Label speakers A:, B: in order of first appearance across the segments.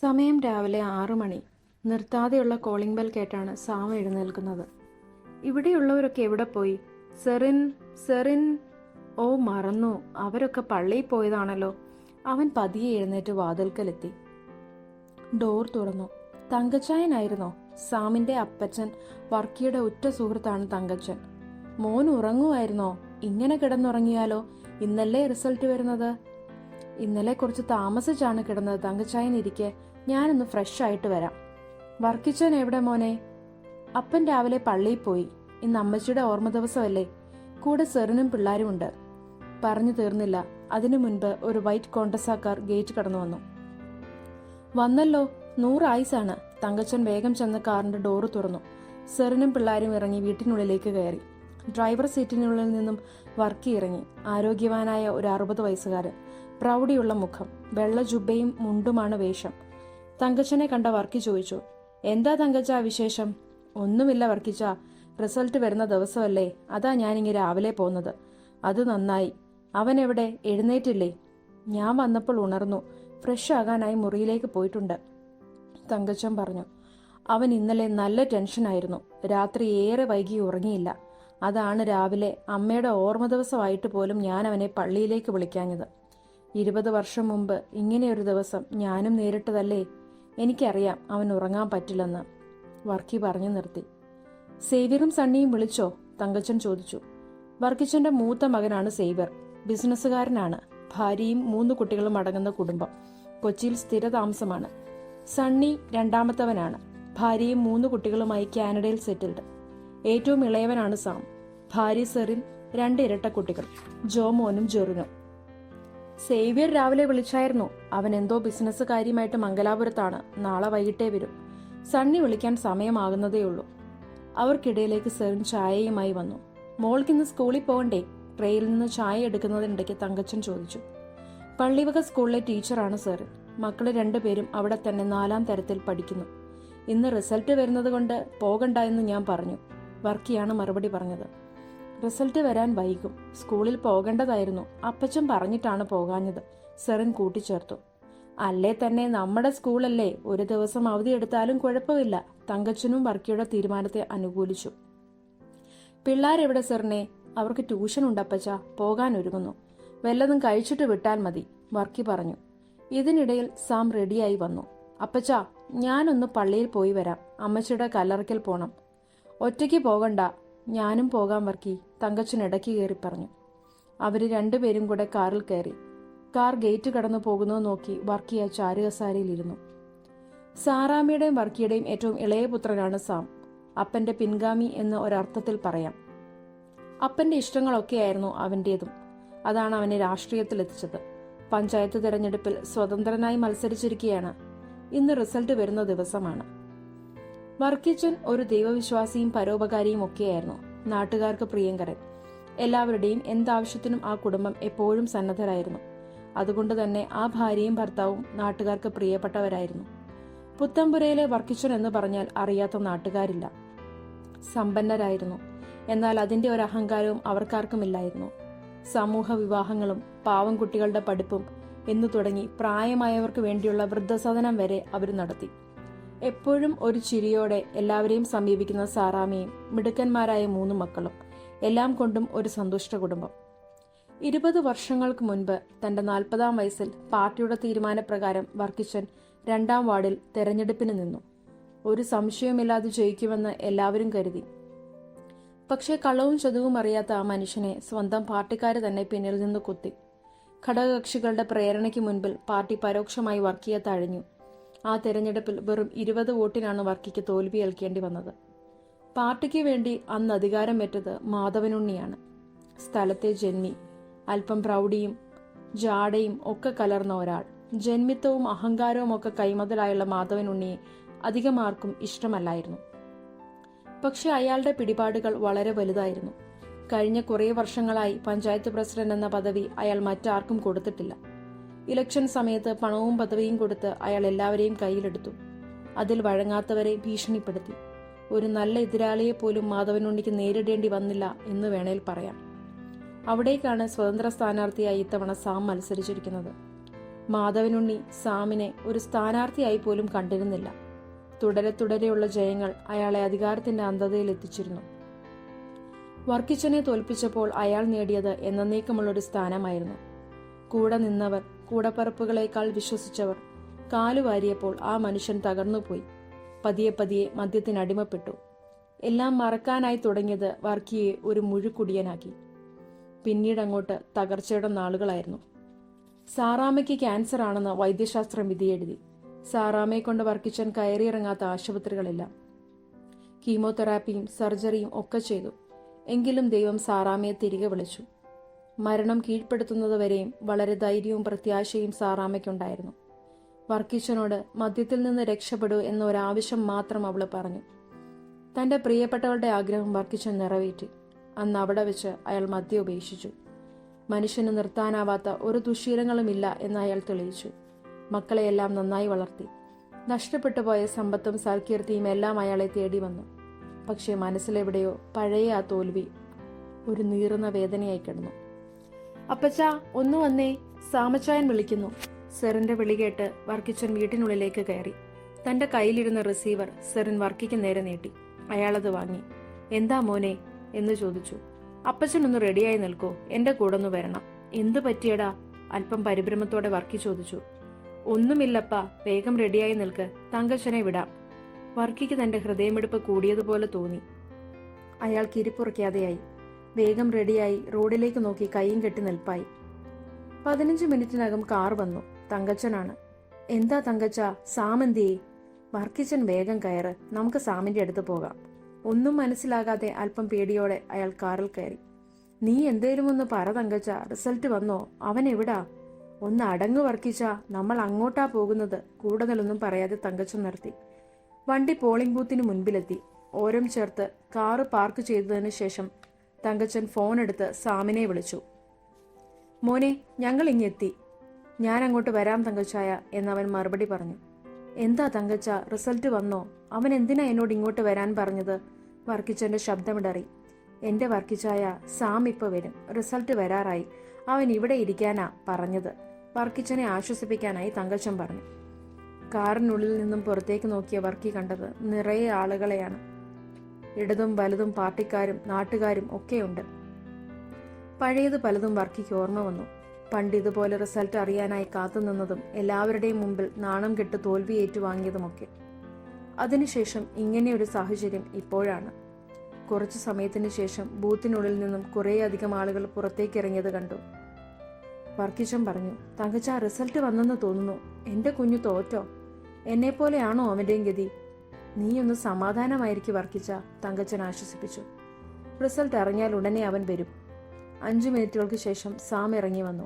A: സമയം രാവിലെ ആറു മണി. നിർത്താതെയുള്ള കോളിംഗ് ബെൽ കേട്ടാണ് സാം എഴുന്നേൽക്കുന്നത്. ഇവിടെയുള്ളവരൊക്കെ എവിടെ പോയി? Serine serine. ഓ മറന്നു. അവരൊക്കെ പള്ളിയിൽ പോയതാണല്ലോ. അവൻ പതിയെ എഴുന്നേറ്റ് വാതിൽക്കലെത്തി. ഡോർ തുറന്നു. തങ്കച്ചായനായിരുന്നോ? സാമിന്റെ അപ്പച്ചൻ വർക്കിയുടെ ഉറ്റ സുഹൃത്താണ് തങ്കച്ചൻ. മോൻ ഉറങ്ങുമായിരുന്നോ? ഇങ്ങനെ കിടന്നുറങ്ങിയാലോ? ഇന്നല്ലേ റിസൾട്ട് വരുന്നത്? ഇന്നലെ കുറച്ച് താമസിച്ചാണ് കിടന്നത് തങ്കച്ചായൻ ഇരിക്കെ ഞാനൊന്ന് ഫ്രഷ് ആയിട്ട് വരാം. വർക്കിച്ചൻ എവിടെ മോനെ? അപ്പൻ രാവിലെ പള്ളിയിൽ പോയി. ഇന്ന് അമ്മച്ചിയുടെ ഓർമ്മ ദിവസമല്ലേ? കൂടെ സെറിനും പിള്ളാരുമുണ്ട് പറഞ്ഞു തീർന്നില്ല. അതിനു മുൻപ് ഒരു വൈറ്റ് കോണ്ടസാക്കാർ ഗേറ്റ് കടന്നു വന്നു. വന്നല്ലോ നൂറ് ആയുസാണ് തങ്കച്ചൻ വേഗം ചെന്ന് കാറിന്റെ ഡോറ് തുറന്നു. സെറിനും പിള്ളാരും ഇറങ്ങി വീട്ടിനുള്ളിലേക്ക് കയറി. ഡ്രൈവർ സീറ്റിനുള്ളിൽ നിന്നും വർക്കി ഇറങ്ങി. ആരോഗ്യവാനായ ഒരു അറുപത് വയസ്സുകാരൻ. പ്രൗഢിയുള്ള മുഖം. വെള്ള ജുബയും മുണ്ടുമാണ് വേഷം. തങ്കച്ചനെ കണ്ട വർക്കി ചോദിച്ചു എന്താ തങ്കച്ച വിശേഷം? ഒന്നുമില്ല വർക്കിച്ച. റിസൾട്ട് വരുന്ന ദിവസമല്ലേ. അതാ ഞാനിങ്ങ് രാവിലെ പോന്നത്. അത് നന്നായി. അവൻ എവിടെ എഴുന്നേറ്റില്ലേ? ഞാൻ വന്നപ്പോൾ ഉണർന്നു. ഫ്രഷ് ആകാനായി മുറിയിലേക്ക് പോയിട്ടുണ്ട്. തങ്കച്ചൻ പറഞ്ഞു അവൻ ഇന്നലെ നല്ല ടെൻഷനായിരുന്നു രാത്രി ഏറെ വൈകി ഉറങ്ങിയില്ല. അതാണ് രാവിലെ അമ്മയുടെ ഓർമ്മ ദിവസമായിട്ട് പോലും ഞാൻ അവനെ പള്ളിയിലേക്ക് വിളിക്കാഞ്ഞത്. ഇരുപത് വർഷം മുമ്പ് ഇങ്ങനെയൊരു ദിവസം ഞാനും നേരിട്ടതല്ലേ? എനിക്കറിയാം അവൻ ഉറങ്ങാൻ പറ്റില്ലെന്ന്. വർക്കി പറഞ്ഞു നിർത്തി. സേവ്യറും സണ്ണിയും വിളിച്ചോ? തങ്കച്ചൻ ചോദിച്ചു. വർക്കിച്ചന്റെ മൂത്ത മകനാണ് സേവ്യർ. ബിസിനസ്സുകാരനാണ്. ഭാര്യയും മൂന്ന് കുട്ടികളും അടങ്ങുന്ന കുടുംബം. കൊച്ചിയിൽ സ്ഥിരതാമസമാണ്. സണ്ണി രണ്ടാമത്തവനാണ്. ഭാര്യയും മൂന്ന് കുട്ടികളുമായി കാനഡയിൽ സെറ്റിൽഡ്. ഏറ്റവും ഇളയവനാണ് സാം. ഭാര്യ സെറിൻ രണ്ട് ഇരട്ട കുട്ടികൾ ജോമോനും ജെറിനും. സേവ്യർ രാവിലെ വിളിച്ചായിരുന്നു. അവൻ എന്തോ ബിസിനസ് കാര്യമായിട്ട് മംഗലാപുരത്താണ്. നാളെ വൈകിട്ടേ വരും. സണ്ണി വിളിക്കാൻ സമയമാകുന്നതേയുള്ളൂ അവർക്കിടയിലേക്ക് സെറിൻ ചായയുമായി വന്നു. മോൾക്കിന്ന് സ്കൂളിൽ പോകണ്ടേ? ട്രെയിൽ നിന്ന് ചായ എടുക്കുന്നതിനിടയ്ക്ക് തങ്കച്ചൻ ചോദിച്ചു. പള്ളിവക സ്കൂളിലെ ടീച്ചറാണ് സെറിൻ മക്കൾ രണ്ടുപേരും അവിടെ തന്നെ നാലാം തരത്തിൽ പഠിക്കുന്നു. ഇന്ന് റിസൾട്ട് വരുന്നത് കൊണ്ട് പോകണ്ട എന്ന് ഞാൻ പറഞ്ഞു. വർക്കിയാണ് മറുപടി പറഞ്ഞത്. റിസൾട്ട് വരാൻ വൈകും. സ്കൂളിൽ പോകേണ്ടതായിരുന്നു. അപ്പച്ചൻ പറഞ്ഞിട്ടാണ് പോകാഞ്ഞത്. സെറിൻ കൂട്ടിച്ചേർത്തു. അല്ലേ തന്നെ നമ്മുടെ സ്കൂളല്ലേ. ഒരു ദിവസം അവധി എടുത്താലും കുഴപ്പമില്ല. തങ്കച്ചനും വർക്കിയുടെ തീരുമാനത്തെ അനുകൂലിച്ചു. പിള്ളാരെവിടെ സെറിനെ? അവർക്ക് ട്യൂഷൻ ഉണ്ടപ്പച്ച പോകാൻ ഒരുങ്ങുന്നു. വല്ലതും കഴിച്ചിട്ട് വിട്ടാൽ മതി വർക്കി പറഞ്ഞു. ഇതിനിടയിൽ സാം റെഡിയായി വന്നു. അപ്പച്ച ഞാനൊന്ന് പള്ളിയിൽ പോയി വരാം. അമ്മച്ചിയുടെ കല്ലറയ്ക്കൽ പോണം. ഒറ്റയ്ക്ക് പോകണ്ട. ഞാനും പോകാൻ വർക്കി. തങ്കച്ചൻ ഇടയ്ക്ക് കയറി പറഞ്ഞു. അവർ രണ്ടുപേരും കൂടെ കാറിൽ കയറി. കാർ ഗേറ്റ് കടന്നു പോകുന്നത് നോക്കി വർക്കി ആ ചാരുകസാരയിലിരുന്നു. സാറാമിയുടെയും വർക്കിയുടെയും ഏറ്റവും ഇളയ പുത്രനാണ് സാം. അപ്പന്റെ പിൻഗാമി എന്ന് ഒരർത്ഥത്തിൽ പറയാം. അപ്പന്റെ ഇഷ്ടങ്ങളൊക്കെയായിരുന്നു അവന്റേതും. അതാണ് അവനെ രാഷ്ട്രീയത്തിലെത്തിച്ചത്. പഞ്ചായത്ത് തെരഞ്ഞെടുപ്പിൽ സ്വതന്ത്രനായി മത്സരിച്ചിരിക്കുകയാണ്. ഇന്ന് റിസൾട്ട് വരുന്ന ദിവസമാണ്. വർക്കിച്ചൻ ഒരു ദൈവവിശ്വാസിയും പരോപകാരിയും ഒക്കെയായിരുന്നു. നാട്ടുകാർക്ക് പ്രിയങ്കരൻ. എല്ലാവരുടെയും എന്താവശ്യത്തിനും ആ കുടുംബം എപ്പോഴും സന്നദ്ധരായിരുന്നു. അതുകൊണ്ട് തന്നെ ആ ഭാര്യയും ഭർത്താവും നാട്ടുകാർക്ക് പ്രിയപ്പെട്ടവരായിരുന്നു. പുത്തമ്പുരയിലെ വർക്കിച്ചൻ എന്ന് പറഞ്ഞാൽ അറിയാത്ത നാട്ടുകാരില്ല. സമ്പന്നരായിരുന്നു. എന്നാൽ അതിന്റെ ഒരു അഹങ്കാരവും അവർക്കാർക്കുമില്ലായിരുന്നു. സമൂഹ വിവാഹങ്ങളും പാവം കുട്ടികളുടെ പഠിപ്പും എന്നു തുടങ്ങി പ്രായമായവർക്ക് വേണ്ടിയുള്ള വൃദ്ധസദനം വരെ അവർ നടത്തി. എപ്പോഴും ഒരു ചിരിയോടെ എല്ലാവരെയും സമീപിക്കുന്ന സാറാമിയും മിടുക്കന്മാരായ മൂന്ന് മക്കളും എല്ലാം കൊണ്ടും ഒരു സന്തുഷ്ട കുടുംബം. ഇരുപത് വർഷങ്ങൾക്ക് മുൻപ് തന്റെ നാൽപ്പതാം വയസ്സിൽ പാർട്ടിയുടെ തീരുമാനപ്രകാരം വർക്കിച്ചൻ രണ്ടാം വാർഡിൽ തെരഞ്ഞെടുപ്പിന് നിന്നു. ഒരു സംശയവുമില്ലാതെ ജയിക്കുമെന്ന് എല്ലാവരും കരുതി. പക്ഷേ കള്ളവും ചതുവും അറിയാത്ത ആ മനുഷ്യനെ സ്വന്തം പാർട്ടിക്കാർ തന്നെ പിന്നിൽ നിന്ന് കുത്തി. ഘടകകക്ഷികളുടെ പ്രേരണയ്ക്ക് മുൻപിൽ പാർട്ടി പരോക്ഷമായി വർക്കിയെ തഴഞ്ഞു. ആ തെരഞ്ഞെടുപ്പിൽ വെറും ഇരുപത് വോട്ടിനാണ് വർക്കിക്ക് തോൽവി ഏൽക്കേണ്ടി വന്നത്. പാർട്ടിക്ക് വേണ്ടി അന്ന് അധികാരം അധികാരമേറ്റത് മാധവനുണ്ണിയാണ്. സ്ഥലത്തെ ജന്മി അല്പം പ്രൗഢിയും ജാടയും ഒക്കെ കലർന്ന ഒരാൾ. ജന്മിത്വവും അഹങ്കാരവും ഒക്കെ കൈമുതലായുള്ള മാധവനുണ്ണിയെ അധികമാർക്കും ഇഷ്ടമല്ലായിരുന്നു. പക്ഷെ അയാളുടെ പിടിപാടുകൾ വളരെ വലുതായിരുന്നു. കഴിഞ്ഞ കുറേ വർഷങ്ങളായി പഞ്ചായത്ത് പ്രസിഡന്റ് എന്ന പദവി അയാൾ മറ്റാർക്കും കൊടുത്തിട്ടില്ല. ഇലക്ഷൻ സമയത്ത് പണവും പദവിയും കൊടുത്ത് അയാൾ എല്ലാവരെയും കയ്യിലെടുത്തു. അതിൽ വഴങ്ങാത്തവരെ ഭീഷണിപ്പെടുത്തി. ഒരു നല്ല എതിരാളിയെ പോലും മാധവനുണ്ണിക്ക് നേരിടേണ്ടി വന്നില്ല എന്ന് വേണേൽ പറയാം. അവിടേക്കാണ് സ്വതന്ത്ര സ്ഥാനാർത്ഥിയായി ഇത്തവണ സാം മത്സരിച്ചിരിക്കുന്നത്. മാധവനുണ്ണി സാമിനെ ഒരു സ്ഥാനാർത്ഥിയായി പോലും കണ്ടിരുന്നില്ല. തുടരെ തുടരെയുള്ള ജയങ്ങൾ അയാളെ അധികാരത്തിന്റെ അന്ധതയിൽ എത്തിച്ചിരുന്നു. വർക്കിച്ചനെ തോൽപ്പിച്ചപ്പോൾ അയാൾ നേടിയത് എന്നേക്കുമുള്ളൊരു സ്ഥാനമായിരുന്നു. കൂടെ നിന്നവർ കൂടപ്പറപ്പുകളേക്കാൾ വിശ്വസിച്ചവർ. കാലുവാരിയപ്പോൾ ആ മനുഷ്യൻ തകർന്നുപോയി. പതിയെ പതിയെ മദ്യത്തിനടിമപ്പെട്ടു എല്ലാം മറക്കാനായി തുടങ്ങിയത് വർക്കിയെ ഒരു മുഴുക്കുടിയനാക്കി പിന്നീട് അങ്ങോട്ട് തകർച്ചയുടെ നാളുകളായിരുന്നു. സാറാമയ്ക്ക് ക്യാൻസർ ആണെന്ന് വൈദ്യശാസ്ത്രം വിധിയെഴുതി. സാറാമയെ കൊണ്ട് വർക്കിച്ചൻ കയറിയിറങ്ങാത്ത ആശുപത്രികളില്ല. കീമോതെറാപ്പിയും സർജറിയും ഒക്കെ ചെയ്തു. എങ്കിലും ദൈവം സാറാമയെ തിരികെ വിളിച്ചു. മരണം കീഴ്പ്പെടുത്തുന്നതുവരെയും വളരെ ധൈര്യവും പ്രത്യാശയും സാറാമ്മയ്ക്കുണ്ടായിരുന്നു. വർക്കീശനോട് മദ്യത്തിൽ നിന്ന് രക്ഷപ്പെടൂ എന്ന ഒരാവശ്യം മാത്രം അവൾ പറഞ്ഞു. തന്റെ പ്രിയപ്പെട്ടവളുടെ ആഗ്രഹം വർക്കിച്ചൻ നിറവേറ്റി. അന്ന് അവിടെ വെച്ച് അയാൾ മദ്യ ഉപേക്ഷിച്ചു. മനുഷ്യന് നിർത്താനാവാത്ത ഒരു ദുശീലങ്ങളുമില്ല എന്ന് അയാൾ തെളിയിച്ചു. മക്കളെയെല്ലാം നന്നായി വളർത്തി. നഷ്ടപ്പെട്ടു പോയ സമ്പത്തും സൽകീർത്തിയും എല്ലാം അയാളെ തേടി വന്നു. പക്ഷേ മനസ്സിലെവിടെയോ പഴയ ആ തോൽവി ഒരു നീറുന്ന വേദനയായി കിടന്നു. അപ്പച്ച ഒന്ന് വന്നേ. സാമച്ചായൻ വിളിക്കുന്നു. സെറിന്റെ വിളി കേട്ട് വർക്കിച്ചൻ വീട്ടിനുള്ളിലേക്ക് കയറി. തന്റെ കയ്യിലിരുന്ന റിസീവർ സെറിൻ വർക്കിക്ക് നേരെ നീട്ടി. അയാളത് വാങ്ങി. എന്താ മോനെ? എന്ന് ചോദിച്ചു. അപ്പച്ചൻ ഒന്ന് റെഡിയായി നിൽക്കൂ. എന്റെ കൂടെ ഒന്ന് വരണം. എന്ത് പറ്റിയടാ? അല്പം പരിഭ്രമത്തോടെ വർക്കി ചോദിച്ചു. ഒന്നുമില്ലപ്പ. വേഗം റെഡിയായി നിൽക്ക്. തങ്കച്ചനെ വിടാം. വർക്കിക്ക് തന്റെ ഹൃദയമെടുപ്പ് കൂടിയതുപോലെ തോന്നി. അയാൾ കിരിപ്പുറയ്ക്കാതെയായി. വേഗം റെഡിയായി റോഡിലേക്ക് നോക്കി കൈയും കെട്ടി നിൽപ്പായി. പതിനഞ്ച് മിനിറ്റിനകം കാർ വന്നു. തങ്കച്ചനാണ്. എന്താ തങ്കച്ച? സാമന്തിയെ വർക്കിച്ചൻ വേഗം കയറ്. നമുക്ക് സാമിന്റെ അടുത്ത് പോകാം. ഒന്നും മനസ്സിലാകാതെ അല്പം പേടിയോടെ അയാൾ കാറിൽ കയറി. നീ എന്തേലും ഒന്ന് പറ തങ്കച്ച. റിസൾട്ട് വന്നോ? അവൻ എവിടാ? ഒന്ന് അടങ്ങു വർക്കിച്ച. നമ്മൾ അങ്ങോട്ടാ പോകുന്നത്. കൂടുതലൊന്നും പറയാതെ തങ്കച്ചൻ നിർത്തി. വണ്ടി പോളിംഗ് ബൂത്തിന് മുൻപിലെത്തി. ഓരം ചേർത്ത് കാറ് പാർക്ക് ചെയ്തതിനു ശേഷം തങ്കച്ചൻ ഫോൺ എടുത്ത് സാമിനെ വിളിച്ചു. മോനെ ഞങ്ങൾ ഇങ്ങെത്തി ഞാൻ അങ്ങോട്ട് വരാം തങ്കച്ചായ എന്നവൻ മറുപടി പറഞ്ഞു. എന്താ തങ്കച്ച റിസൾട്ട് വന്നോ? അവൻ എന്തിനാ എന്നോട് ഇങ്ങോട്ട് വരാൻ പറഞ്ഞത്? വർക്കിച്ചന്റെ ശബ്ദമിടറി. എന്റെ വർക്കിച്ചായ സാം ഇപ്പൊ വരും. റിസൾട്ട് വരാറായി. അവൻ ഇവിടെ ഇരിക്കാനാ പറഞ്ഞത്. വർക്കിച്ചനെ ആശ്വസിപ്പിക്കാനായി തങ്കച്ചൻ പറഞ്ഞു. കാറിനുള്ളിൽ നിന്നും പുറത്തേക്ക് നോക്കിയ വർക്കി കണ്ടത് നിറയെ ആളുകളെയാണ്. ഇടതും വലതും പാർട്ടിക്കാരും നാട്ടുകാരും ഒക്കെയുണ്ട്. പഴയത് പലതും വർക്കിക്ക് ഓർമ്മ വന്നു. പണ്ട് ഇതുപോലെ റിസൾട്ട് അറിയാനായി കാത്തുനിന്നതും എല്ലാവരുടെയും മുമ്പിൽ നാണം കെട്ട് തോൽവി ഏറ്റുവാങ്ങിയതുമൊക്കെ. അതിനുശേഷം ഇങ്ങനെയൊരു സാഹചര്യം ഇപ്പോഴാണ്. കുറച്ചു സമയത്തിന് ശേഷം ബൂത്തിനുള്ളിൽ നിന്നും കുറേയധികം ആളുകൾ പുറത്തേക്ക് ഇറങ്ങിയത് കണ്ടു. വർക്കിച്ചൻ പറഞ്ഞു തങ്കച്ച റിസൾട്ട് വന്നെന്ന് തോന്നുന്നു. എന്റെ കുഞ്ഞു തോറ്റോ? എന്നെപ്പോലെയാണോ അവന്റെയും ഗതി? നീ ഒന്ന് സമാധാനമായിരിക്കും വർക്കിച്ച തങ്കച്ചൻ ആശ്വസിപ്പിച്ചു. റിസൾട്ട് അറിഞ്ഞാൽ ഉടനെ അവൻ വരും. അഞ്ചു മിനിറ്റുകൾക്ക് ശേഷം സാം ഇറങ്ങി വന്നു.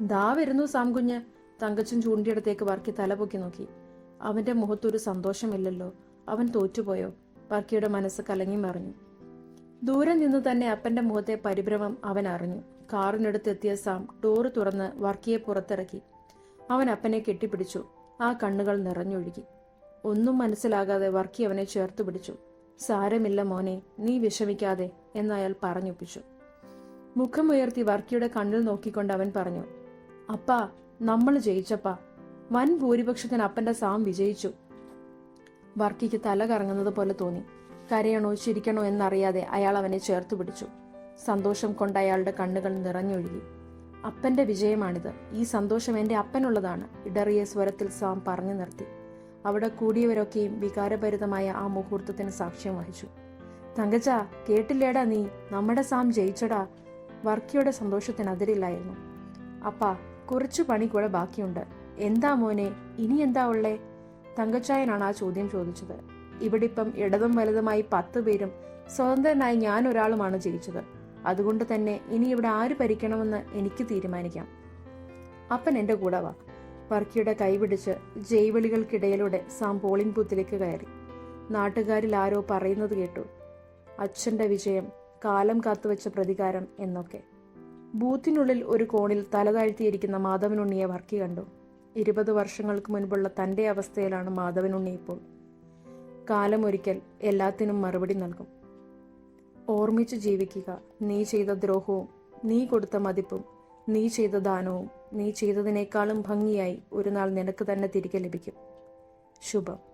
A: ദാ വരുന്നു സാം കുഞ്ഞ്. തങ്കച്ചൻ ചൂണ്ടിയിടത്തേക്ക് വർക്കി തലപൊക്കി നോക്കി. അവന്റെ മുഖത്തൊരു സന്തോഷമില്ലല്ലോ. അവൻ തോറ്റുപോയോ? വർക്കിയുടെ മനസ്സ് കലങ്ങി മറിഞ്ഞു. ദൂരെ നിന്ന് തന്നെ അപ്പന്റെ മുഖത്തെ പരിഭ്രമം അവൻ അറിഞ്ഞു. കാറിനടുത്തെത്തിയ സാം ഡോറ് തുറന്ന് വർക്കിയെ പുറത്തിറക്കി. അവൻ അപ്പനെ കെട്ടിപ്പിടിച്ചു. ആ കണ്ണുകൾ നിറഞ്ഞൊഴുകി. ഒന്നും മനസ്സിലാകാതെ വർക്കി അവനെ ചേർത്ത് പിടിച്ചു. സാരമില്ല മോനെ നീ വിഷമിക്കാതെ എന്നയാൾ പറഞ്ഞൊപ്പിച്ചു. മുഖമുയർത്തി വർക്കിയുടെ കണ്ണിൽ നോക്കിക്കൊണ്ട് അവൻ പറഞ്ഞു അപ്പാ നമ്മൾ ജയിച്ചപ്പാ. വൻ ഭൂരിപക്ഷത്തിന് അപ്പന്റെ സാം വിജയിച്ചു. വർക്കിക്ക് തല കറങ്ങുന്നത് പോലെ തോന്നി. കരയണോ ചിരിക്കണോ എന്നറിയാതെ അയാൾ അവനെ ചേർത്ത് പിടിച്ചു. സന്തോഷം കൊണ്ട് അയാളുടെ കണ്ണുകൾ നിറഞ്ഞൊഴുകി. അപ്പന്റെ വിജയമാണിത്. ഈ സന്തോഷം എന്റെ അപ്പനുള്ളതാണ് ഇടറിയ സ്വരത്തിൽ സാം പറഞ്ഞു നിർത്തി. അവിടെ കൂടിയവരൊക്കെയും വികാരഭരിതമായ ആ മുഹൂർത്തത്തിന് സാക്ഷ്യം വഹിച്ചു. തങ്കച്ച കേട്ടില്ലേടാ നീ? നമ്മുടെ സാം ജയിച്ചടാ. വർക്കിയുടെ സന്തോഷത്തിന് അതിരില്ലായിരുന്നു അപ്പാ കുറച്ചു പണി കൂടെ ബാക്കിയുണ്ട്. എന്താ മോനെ? ഇനി എന്താ ഉള്ളേ? തങ്കച്ചായനാണ് ആ ചോദ്യം ചോദിച്ചത്. ഇവിടെ ഇപ്പം ഇടതും വലതുമായി പത്ത് പേരും സ്വതന്ത്രനായി ഞാൻ ഒരാളുമാണ് ജയിച്ചത്. അതുകൊണ്ട് തന്നെ ഇനി ഇവിടെ ആര് ഭരിക്കണമെന്ന് എനിക്ക് തീരുമാനിക്കാം. അപ്പൻ എന്റെ കൂടെ വാ. വർക്കിയുടെ കൈപിടിച്ച് ജൈവിളികൾക്കിടയിലൂടെ സാം പോളിംഗ് ബൂത്തിലേക്ക് കയറി. നാട്ടുകാരിൽ ആരോ പറയുന്നത് കേട്ടു. അച്ഛന്റെ വിജയം കാലം കാത്തുവെച്ച പ്രതികാരം എന്നൊക്കെ. ബൂത്തിനുള്ളിൽ ഒരു കോണിൽ തലതാഴ്ത്തിയിരിക്കുന്ന മാധവനുണ്ണിയെ വർക്കി കണ്ടു. ഇരുപത് വർഷങ്ങൾക്ക് മുൻപുള്ള തന്റെ അവസ്ഥയിലാണ് മാധവനുണ്ണി ഇപ്പോൾ. കാലമൊരിക്കൽ എല്ലാത്തിനും മറുപടി നൽകും. ഓർമ്മിച്ച് ജീവിക്കുക. നീ ചെയ്ത ദ്രോഹവും നീ കൊടുത്ത മതിപ്പും നീ ചെയ്ത ദാനവും നീ ചെയ്തതിനേക്കാളും ഭംഗിയായി ഒരു നാൾ നിനക്ക് തന്നെ തിരികെ ലഭിക്കും. ശുഭം.